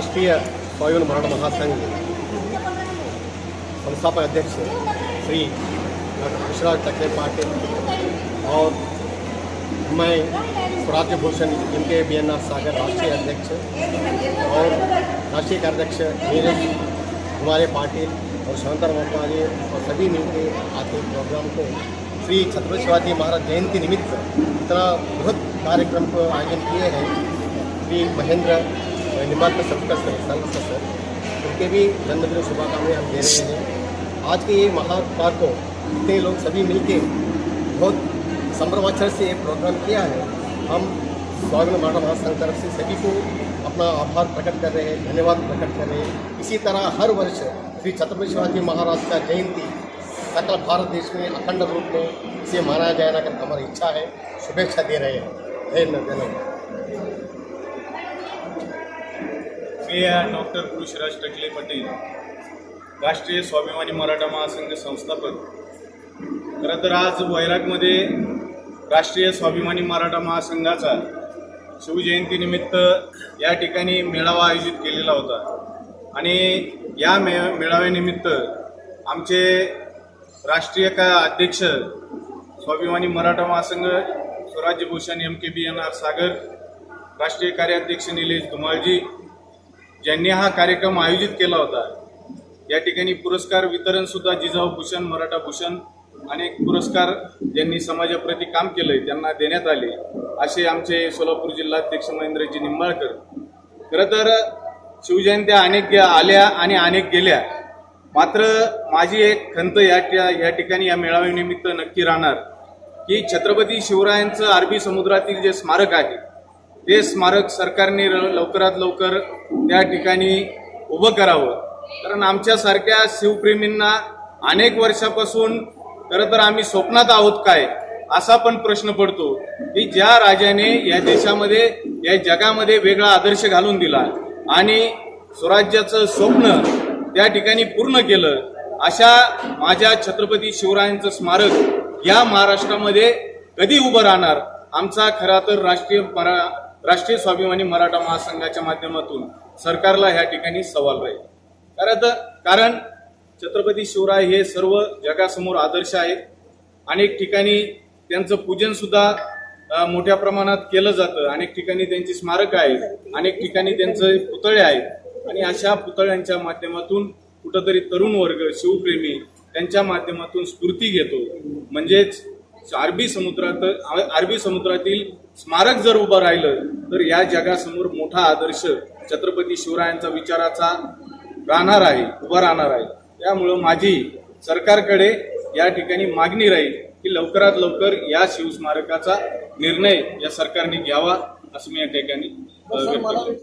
राष्ट्रीय स्वाभिमान मराठा महासंघ संस्थापक अध्यक्ष श्री डॉक्टर विश्वराज टकले पाटिल और मैं Swarajya Bhushan M K B N R Sagar, राष्ट्रीय अध्यक्ष और राष्ट्रीय कार्याध्यक्ष नीरज कुमारे पाटिल और शांतर मोटवानी और सभी मिलकर के प्रोग्राम को। श्री छत्रपति शिवाजी महाराज जयंती निमित्त इतना बृहद कार्यक्रम को आयोजन किए हैं। श्री महेंद्र निमात सबका सर सर। उनके भी जन्मदिन शुभकामनाएँ हम दे रहे हैं। आज के ये महाकाल को इतने लोग सभी मिलके बहुत संभ्रमाचर से ये प्रोग्राम किया है। हम स्वागत मराठा महासंघ तरफ़ से सभी को अपना आभार प्रकट कर रहे हैं, धन्यवाद प्रकट कर रहे हैं। इसी तरह हर वर्ष श्री छत्रपति शिवाजी महाराज का जयंती सकल भारत देश में अखंड रूप में इसे मनाया जाए कर हमारी इच्छा है, शुभेच्छा दे रहे हैं। धन्यवाद मी डॉक्टर पुरुषराज टकले पाटील राष्ट्रीय स्वाभिमानी मराठा महासंघ संस्थापक खरं तर आज वैरागमध्ये राष्ट्रीय स्वाभिमानी मराठा महासंघाचा शिवजयंतीनिमित्त या ठिकाणी मेळावा आयोजित केलेला होता. आणि या मे मेळाव्यानिमित्त आमचे राष्ट्रीय का अध्यक्ष स्वाभिमानी मराठा महासंघ Swarajyabhushan M K B N R Sagar राष्ट्रीय कार्याध्यक्ष निलेश धुमाळजी ज्यांनी हा कार्यक्रम आयोजित केला होता या ठिकाणी पुरस्कार वितरण सुद्धा जिजाऊ भूषण मराठा भूषण अनेक पुरस्कार ज्यांनी समाजाप्रती काम केलंय त्यांना देण्यात आले. असे आमचे सोलापूर जिल्हाध्यक्ष महेंद्रजी निंबाळकर. खरं तर शिवजयंत्या अनेक आल्या आणि अनेक गेल्या. मात्र माझी एक खंत या या ठिकाणी या मेळाव्यानिमित्त नक्की राहणार की छत्रपती शिवरायांचं अरबी समुद्रातील जे स्मारक आहे ते स्मारक सरकारने र- लवकरात लवकर त्या ठिकाणी उभं करावं. कारण आमच्यासारख्या शिवप्रेमींना अनेक वर्षापासून खरं तर आम्ही स्वप्नात आहोत काय असा पण प्रश्न पडतो. की ज्या राजाने या देशामध्ये या जगामध्ये वेगळा आदर्श घालून दिला आणि स्वराज्याचं स्वप्न त्या ठिकाणी पूर्ण केलं अशा माझ्या छत्रपती शिवरायांचं स्मारक या महाराष्ट्रामध्ये कधी उभं राहणार आमचा खरा तर राष्ट्रीय मरा राष्ट्रीय स्वाभिमानी मराठा महासंघाच्या माध्यमातून सरकारला ह्या ठिकाणी सवाल राहील. कारण तर कारण छत्रपती शिवराय हे सर्व जगासमोर आदर्श आहेत. अनेक ठिकाणी त्यांचं पूजनसुद्धा मोठ्या प्रमाणात केलं जातं. अनेक ठिकाणी त्यांची स्मारक आहेत. अनेक ठिकाणी त्यांचे पुतळे आहेत. आणि अशा पुतळ्यांच्या माध्यमातून कुठंतरी तरुण वर्ग शिवप्रेमी त्यांच्या माध्यमातून स्फूर्ती घेतो. म्हणजेच अरबी समुद्रात अरबी समुद्रातील स्मारक जर उभं राहिलं तर या जगासमोर मोठा आदर्श छत्रपती शिवरायांचा विचाराचा राहणार आहे उभा राहणार आहे. त्यामुळं माझी सरकारकडे या ठिकाणी मागणी राहील की लवकरात लवकर या शिवस्मारकाचा निर्णय या सरकारने घ्यावा असं मी या ठिकाणी